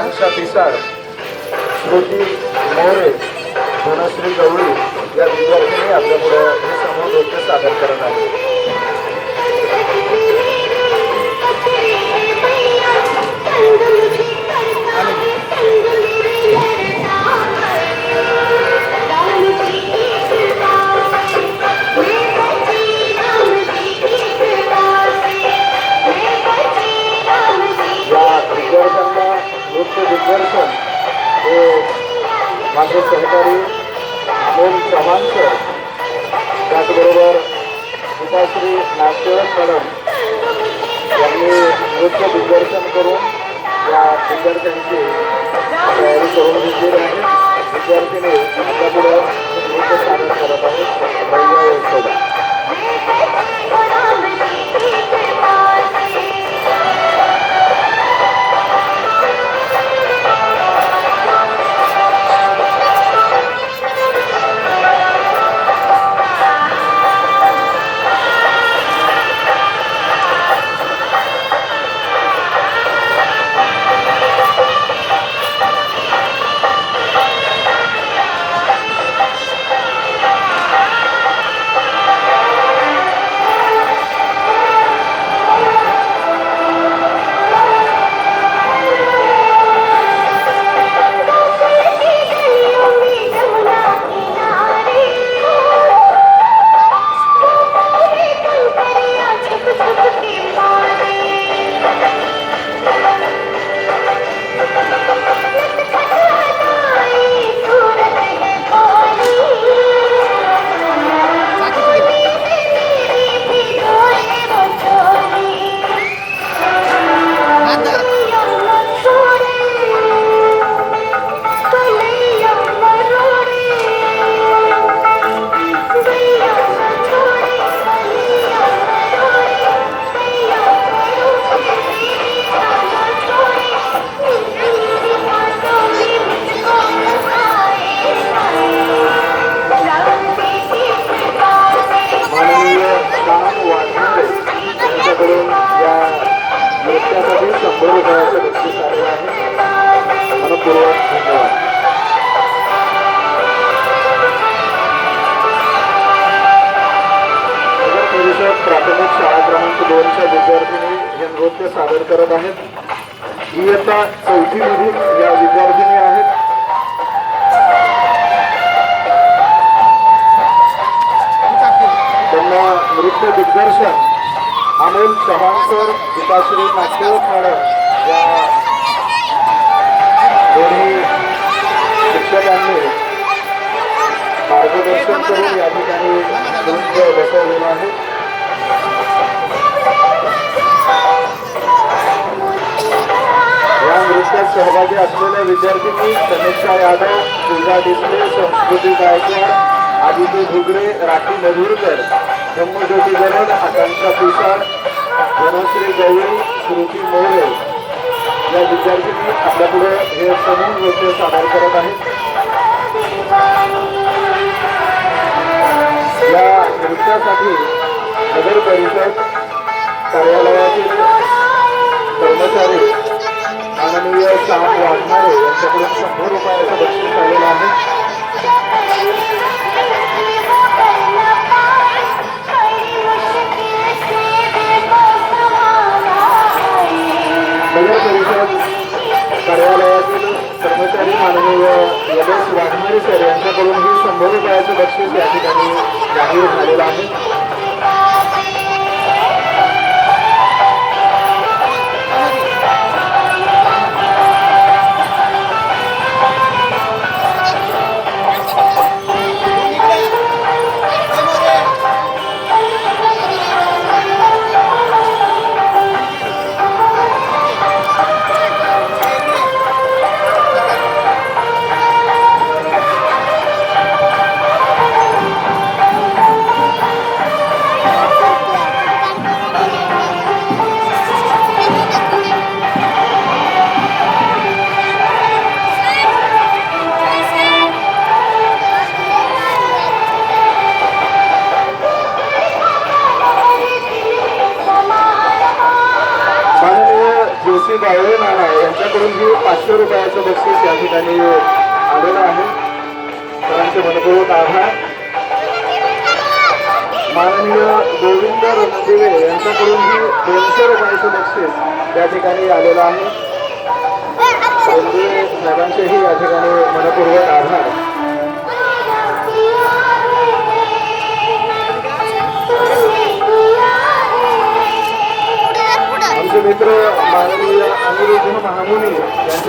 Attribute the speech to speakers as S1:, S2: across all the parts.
S1: आकांक्षा पिसाळ श्रुती मोरे धनश्री गवळी या विद्यार्थ्यांनी आपल्यापुढे हे समोर नृत्य सादर करत आहे माझे सहकारी अमोल चव्हाण सर त्याचबरोबर गीताश्री नाट्यवत मॅडम यांनी नृत्य दिग्दर्शन करून या विद्यार्थ्यांची तयारी करून घेतलेली आहे. विद्यार्थीने आपल्यापुढे नृत्य सादर करत आहेत. दोनच्या विद्यार्थिनी हे नृत्य सादर करत आहेत. इयत्ता चौथी मधील या विद्यार्थिनी आहेत. त्यांना नृत्य दिग्दर्शन अमोल चव्हाण सर गीताश्री नागदेव मॅडम या दोन्ही शिक्षकांनी मार्गदर्शन करून या ठिकाणी नृत्य बसवलेलं आहे. सहभागी असलेल्या विद्यार्थ्यांनी समीक्षा यादव पूजा डिसले संस्कृती गायकवाड आदित्य घुगरे राखी मधुरकर ब्रह्मज्योती गरड आकांक्षा पिसाळ धनश्री गवळी श्रुती मोरे. या विद्यार्थ्यांनी आपल्यापुढे हे समूह नृत्य सादर करत आहेत या नृत्यासाठी नगर परिषद कार्यालयातील माननीय श्याम वाघमारे यांच्याकडून शंभर रुपयाचं बक्षीस आलेलं आहे. नगर परिषद कार्यालयातील कर्मचारी माननीय यदेश वाघमारे सर यांच्याकडून ही शंभर रुपयाचं बक्षीस या ठिकाणी जाहीर झालेलं आहे. यांच्याकडूनही पाचशे रुपयाचं बक्षीस या ठिकाणी आलेलं आहे. सरांचे मनपूर्वक आभार. माननीय गोविंद रणदिवे यांच्याकडूनही दोनशे रुपयाचं बक्षीस या ठिकाणी आलेलं आहे. रणदिवे साहेबांचेही या ठिकाणी मनपूर्वक आभार.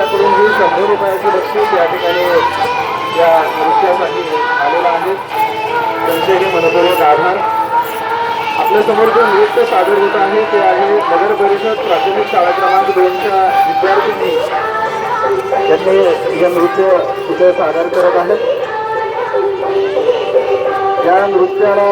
S1: यांच्याकडूनही शंभर रुपयाचे बक्षीस या ठिकाणी या नृत्यासाठी आलेलं आहे. त्यांचेही मनपूर्वक आभार. आपल्या आपल्यासमोर जे नृत्य सादर होत आहे ते आहे नगर परिषद प्राथमिक शाळा क्रमांक दोनच्या विद्यार्थ्यांनी त्यांनी हे नृत्य तिथे सादर करत आहेत? या नृत्याला